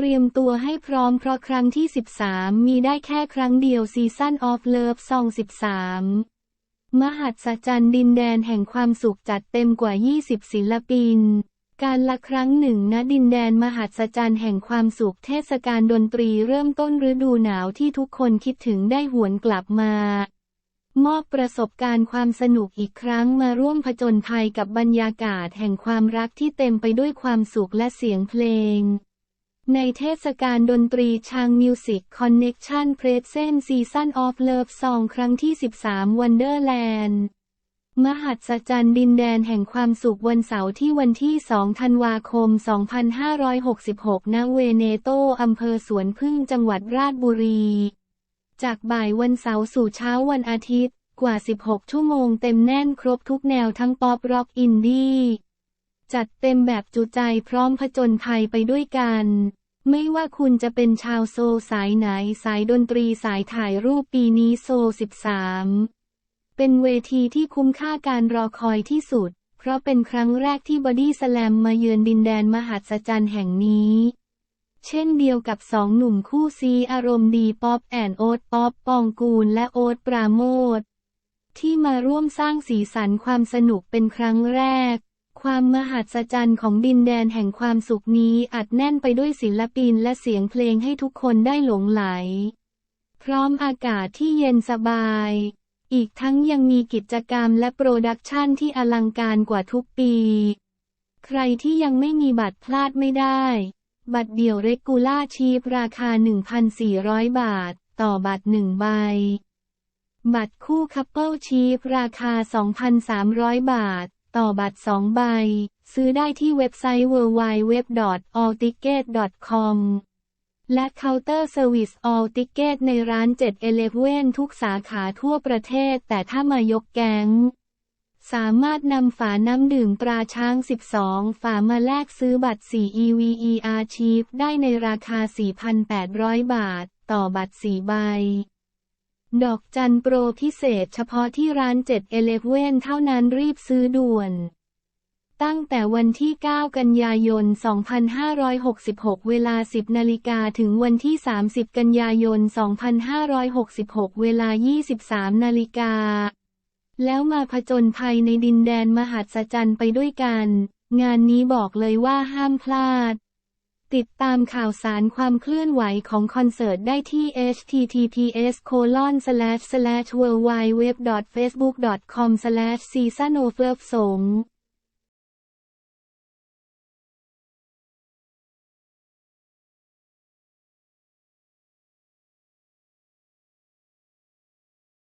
เตรียมตัวให้พร้อมเพราะครั้งที่ 13 มีได้แค่ครั้งเดียวซีซั่นออฟเลิฟซอง 13 มหัศจรรย์ดินแดนแห่งความสุขจัดเต็มกว่า 20 ศิลปิน การละครั้งหนึ่งณดินแดนมหัศจรรย์แห่งความสุขเทศกาลดนตรีเริ่มต้นฤดูหนาวที่ทุกคนคิดถึงได้หวนกลับมามอบประสบการณ์ความสนุกอีกครั้งมาร่วมผจญภัยกับบรรยากาศแห่งความรักที่เต็มไปด้วยความสุขและเสียงเพลง ในเทศกาลดนตรีชางมิวสิกคอนเน็กชันเพรสเซนซีซั่นออฟเลิฟซองครั้งที่ 13 วันเดอร์แลนด์มหัศจรรย์ดินแดนแห่งความสุขวันเสาร์ที่วันที่ 2 ธันวาคม 2566 ณ เวเนโตอำเภอสวนพึ่งจังหวัดราชบุรี จากบ่ายวันเสาร์สู่เช้าวันอาทิตย์ กว่า 16 ชั่วโมงเต็มแน่นครบทุกแนวทั้งป๊อปร็อกอินดี้ จัดเต็มแบบจุใจพร้อมผจญภัยไปด้วยกัน ไม่ว่าคุณจะเป็นชาวโซลสายไหนสายดนตรีสายถ่ายรูปปีนี้โซล13 เป็นเวทีที่คุ้มค่าการรอคอยที่สุด เพราะเป็นครั้งแรกที่บอดี้สแลมมาเยือนดินแดนมหัศจรรย์แห่งนี้ เช่นเดียวกับสองหนุ่มคู่ซีอารมณ์ดีป๊อปแอนโอ๊ตป๊อปปองกูลและโอ๊ตปราโมทที่มาร่วมสร้างสีสันความสนุกเป็นครั้งแรก ความมหัศจรรย์ของดินแดนแห่งความสุขนี้อัดแน่นไปด้วยศิลปินและเสียงเพลงให้ทุกคนได้หลงไหล พร้อมอากาศที่เย็นสบาย อีกทั้งยังมีกิจกรรมและโปรดักชันที่อลังการกว่าทุกปี ใครที่ยังไม่มีบัตรพลาดไม่ได้ บัตรเดี่ยวเรกูล่าชีพราคา 1,400 บาท ต่อบัตรหนึ่งใบ บัตรคู่คัพเปิลชีพราคา 2,300 บาท ต่อบัตร 2 ใบ ซื้อได้ที่เว็บไซต์ www.allticket.com และเคาน์เตอร์เซอร์วิส All Ticket ในร้าน 7 e l e v e n ทุกสาขาทั่วประเทศ แต่ถ้ามายกแก๊ง สามารถนำฝาน้ำดื่มตราช้าง 12 ฝามาแลกซื้อบัตร 4 EVER Cheap ได้ในราคา 4,800 บาท ต่อบัตร 4 ใบ ดอกจันโปรพิเศษเฉพาะที่ร้าน7 e l e v e n เท่านั้นรีบซื้อด่วน ตั้งแต่วันที่ 9 กันยายน 2566 เวลา 10 นาฬิกาถึงวันที่ 30 กันยายน 2566 เวลา 23 นาฬิกา แล้วมาผจญภัยในดินแดนมหัศจรรย์ไปด้วยกัน งานนี้บอกเลยว่าห้ามพลาด ติดตามข่าวสารความเคลื่อนไหวของคอนเสิร์ตได้ที่ https w w w f a c e b o o k c o m season of love สง